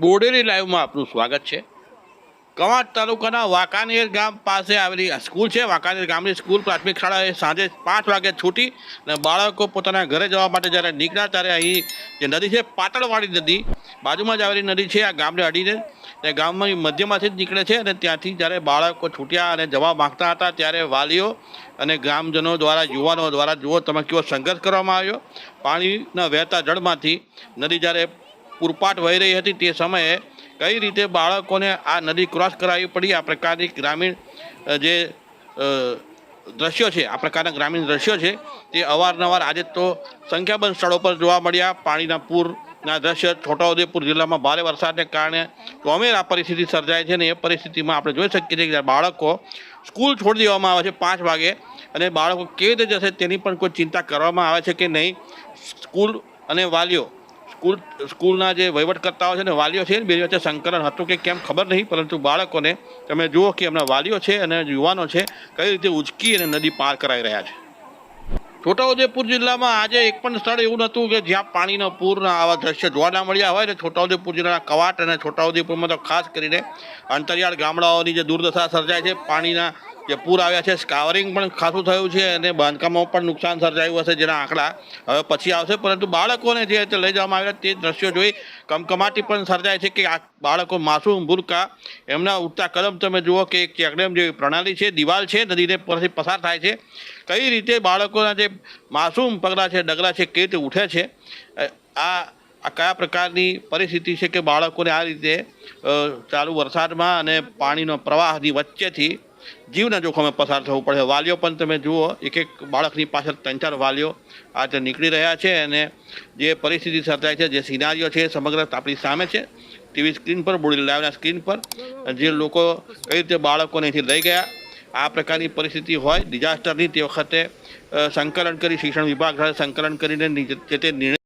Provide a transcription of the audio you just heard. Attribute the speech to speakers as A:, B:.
A: બોડેલી લાઈવમાં આપનું સ્વાગત છે. કવાંટ તાલુકાના વાંકાનેર ગામ પાસે આવેલી સ્કૂલ છે. વાંકાનેર ગામની સ્કૂલ પ્રાથમિક શાળા એ સાંજે પાંચ વાગે છૂટી અને બાળકો પોતાના ઘરે જવા માટે જ્યારે નીકળ્યા ત્યારે અહીં જે નદી છે પાટણવાળી નદી, બાજુમાં જ આવેલી નદી છે, આ ગામને અડીને તે ગામની મધ્યમાંથી જ નીકળે છે અને ત્યાંથી જ્યારે બાળકો છૂટ્યા અને જવા માંગતા હતા ત્યારે વાલીઓ અને ગ્રામજનો દ્વારા, યુવાનો દ્વારા, જુઓ તમે કેવો સંઘર્ષ કરવામાં આવ્યો. પાણીના વહેતા જળમાંથી નદી જ્યારે પૂરપાટ વહી રહી હતી તે સમયે કઈ રીતે બાળકોને આ નદી ક્રોસ કરાવવી પડી? આ પ્રકારની ગ્રામીણ જે દ્રશ્યો છે, આ પ્રકારના ગ્રામીણ દ્રશ્યો છે, તે અવારનવાર આજે તો સંખ્યાબંધ સ્થળો પર જોવા મળ્યા. પાણીના પૂરના દ્રશ્ય, છોટાઉદેપુર જિલ્લામાં ભારે વરસાદને કારણે ચોમેર આ પરિસ્થિતિ સર્જાય છે અને એ પરિસ્થિતિમાં આપણે જોઈ શકીએ છીએ કે બાળકો સ્કૂલ છોડી દેવામાં આવે છે પાંચ વાગે અને બાળકો કેવી રીતે જશે તેની પણ કોઈ ચિંતા કરવામાં આવે છે કે નહીં? સ્કૂલ અને વાલીઓ સ્કૂલ, સ્કૂલના જે વહીવટકર્તાઓ છે ને, વાલીઓ છે બે વચ્ચે સંકલન હતું કે કેમ ખબર નહીં, પરંતુ બાળકોને તમે જુઓ કે એમના વાલીઓ છે અને યુવાનો છે, કઈ રીતે ઉચકી અને નદી પાર કરાઈ રહ્યા છે. છોટાઉદેપુર જિલ્લામાં આજે એક પણ સ્થળ એવું નહોતું કે જ્યાં પાણીના પૂરના આવા દ્રશ્ય જોવા ના મળ્યા હોય ને, છોટાઉદેપુર જિલ્લાના કવાટ અને છોટાઉદેપુરમાં તો ખાસ કરીને અંતરિયાળ ગામડાઓની જે દુર્દશા સર્જાય છે, પાણીના જે પૂર આવ્યા છે. સ્કાવરિંગ પણ ખાસું થયું છે અને બાંધકામમાં પણ નુકસાન સર્જાયું હશે જેના આંકડા હવે પછી આવશે. પરંતુ બાળકોને જે લઈ જવામાં આવ્યા તે દ્રશ્યો જોઈ કમકમાટી પણ સર્જાય છે કે આ બાળકો માસૂમ ભૂલકા એમના ઉઠતા કદમ તમે જુઓ કે એક ચેકડેમ જેવી પ્રણાલી છે. દિવાલ છે, નદીને પરથી પસાર થાય છે. કઈ રીતે બાળકોના જે માસૂમ પગલાં છે, ડગલા છે કેવી રીતે ઉઠે છે? આ આ કયા પ્રકારની પરિસ્થિતિ છે કે બાળકોને આ રીતે ચાલુ વરસાદમાં અને પાણીનો પ્રવાહની વચ્ચેથી જીવના જોખમે પસાર થવું પડે. વાલીઓ પણ તમે જુઓ એક એક બાળકની પાછળ ત્રણ ચાર વાલીઓ આજે નીકળી રહ્યા છે અને જે પરિસ્થિતિ સર્જાય છે, જે સિનારીઓ છે સમગ્ર આપણી સામે છે. ટીવી સ્ક્રીન પર, બોડી લાઈવના સ્ક્રીન પર. જે લોકો કઈ રીતે બાળકોને અહીંથી લઈ ગયા, આ પ્રકારની પરિસ્થિતિ હોય, ડિઝાસ્ટરની તે વખતે સંકલન કરી, શિક્ષણ વિભાગ સંકલન કરીને જે તે નિર્ણય